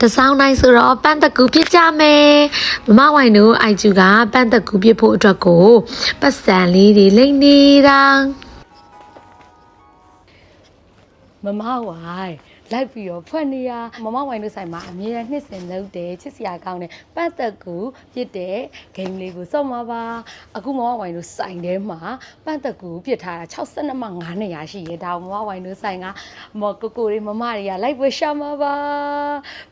တစောင်းတိုင်းဆိုတော့ပန်းတကူပြစ်ကြမယ်မမဝိုင်တို့အိုက်ကျူကပန်းတကူပြစ်ဖို့အတွက်ကိုပတ်စံလေးတွေလိမ့်နေတာမမဝိုင် လိုက်ပြီးတော့ဖွက်နေရမမဝိုင်တို့ဆိုင်မှာအမြဲတမ်းနှစ်စင်လုပ်တယ်ချစ်စရာကောင်းတယ်ပတ်သက်ကူပြစ်တဲ့ဂိမ်းလေးကိုစောင့်ပါပါအခုမမဝိုင်တို့ဆိုင်ထဲမှာပတ်သက်ကူပြစ်ထားတာ62မှ900ရှိရဲဒါကိုမမဝိုင်တို့ဆိုင်ကမကိုကိုတွေမမတွေကလိုက်ပွဲရှာမှာပါ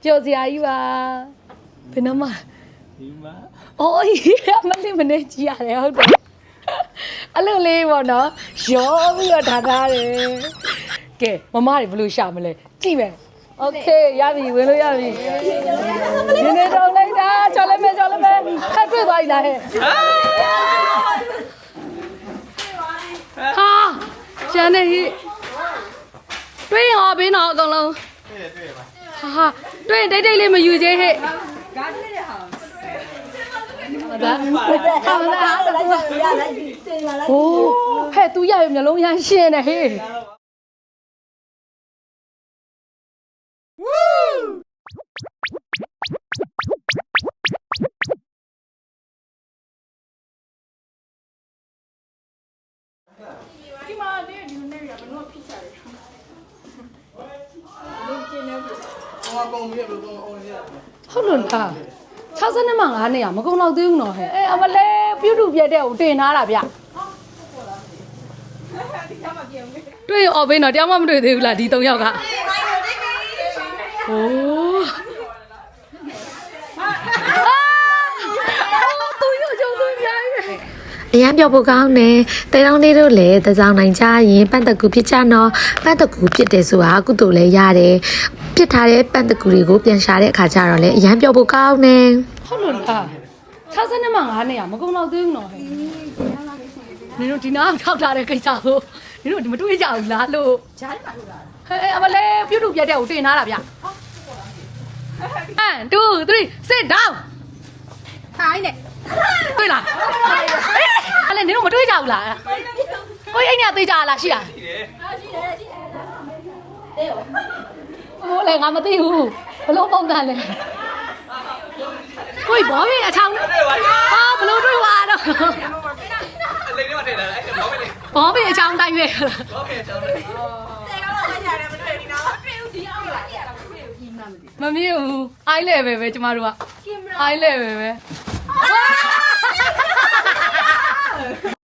ပျော်စရာကြီးပါဘယ်နှမဒီမှာအိုးအမလေးမနေကြည့်ရတယ်ဟုတ်တယ်အဲ့လိုလေးပေါ့နော်ရောပြီးတော့ထားထားတယ်ကဲမမတွေဘယ်လိုရှာမလဲ ကြည့်မယ်โอเคရပြီဝင်လို့ရပြီဒီနေ့တော့လိုက်တာချော်လိုက်မယ်ချော်လိုက်မယ်ခက်တွေ့သွားပြီလားဟဲ့ဟာကျန်နေဟိတွေ့ရင်ဟောဘေးတော့အကုန်လုံး တွေ့တယ်တွေ့တယ်ပါ ဟာဟာတွေ့ရင်တိတ်တိတ်လေးမယူသေးဟဲ့ဒါဟာလာโอ้ဟဲ့ तू ရရမျိုးလုံးရမ်းရှင်း တယ်ဟေးဟုတ်လို့လား62မှ900မကုန်တော့သေးဘူးနော်ဟဲ့အဲအမလဲပြုတ်တူပြက်တဲ့ကိုတင်ထားတာဗျတွေ့ရင်အော်ဘင်းတော့တရားမှမတွေ့သေးဘူးလားဒီ၃ယောက်ကโอ้သူရကြုံသူများရဲ့အရန်ပြောဖို့ကောင်းတယ်တဲတောင်းလေးတို့လည်းတစောင်းနိုင်ကြရင်ပန်းတကူပြစ်ကြတော့ပန်းတကူပြစ်တယ်ဆိုတာကုသိုလ်လည်းရတယ် ပြစ်ထားတဲ့ပန်းတကူတွေကိုပြန်ရှာတဲ့အခါကျတော့လည်းအရန်ပြောဖို့ကောင်းတယ်ဟုတ်လို့လား62မှ900မကုန်တော့သေးဘူးနော်ဟဲ့နင်တို့ဒီနားထောက်ထားတဲ့ကိစ္စကိုနင်တို့ဒီမတွေ့ကြဘူးလားလို့ဂျားမှာတွေ့တာဟဲ့အမလဲပြုတ်တူပြက်တဲ့ကိုတင်ထားတာဗျ1 2 3 sit down ထိုင်နေတွေ့လားအဲ့လေနင်တို့မတွေ့ကြဘူးလားကိုအိမ်ကသေးကြလားရှိလားရှိတယ် ဘိုးလည်းငါမသိဘူးဘလို့ပုံတာလဲကိုယ်ဘောရဲ့အချောင်းဟာဘလို့တွေ့သွားတော့လိမ့်နေမှာထည့်လာအဲ့ဒါဘောပဲလေဘောပဲအချောင်းတိုက်ရွေးလားဘောပဲအချောင်းတိုက်ရွေးတဲ့ကောင်းတော့ကြာတယ်မတွေ့ဘူးနော်တွေ့ဦးဒီအောင်လားအဲ့ဒါမတွေ့ဘူးမမြင်ဘူး eye level ပဲကျမတို့က eye level ပဲ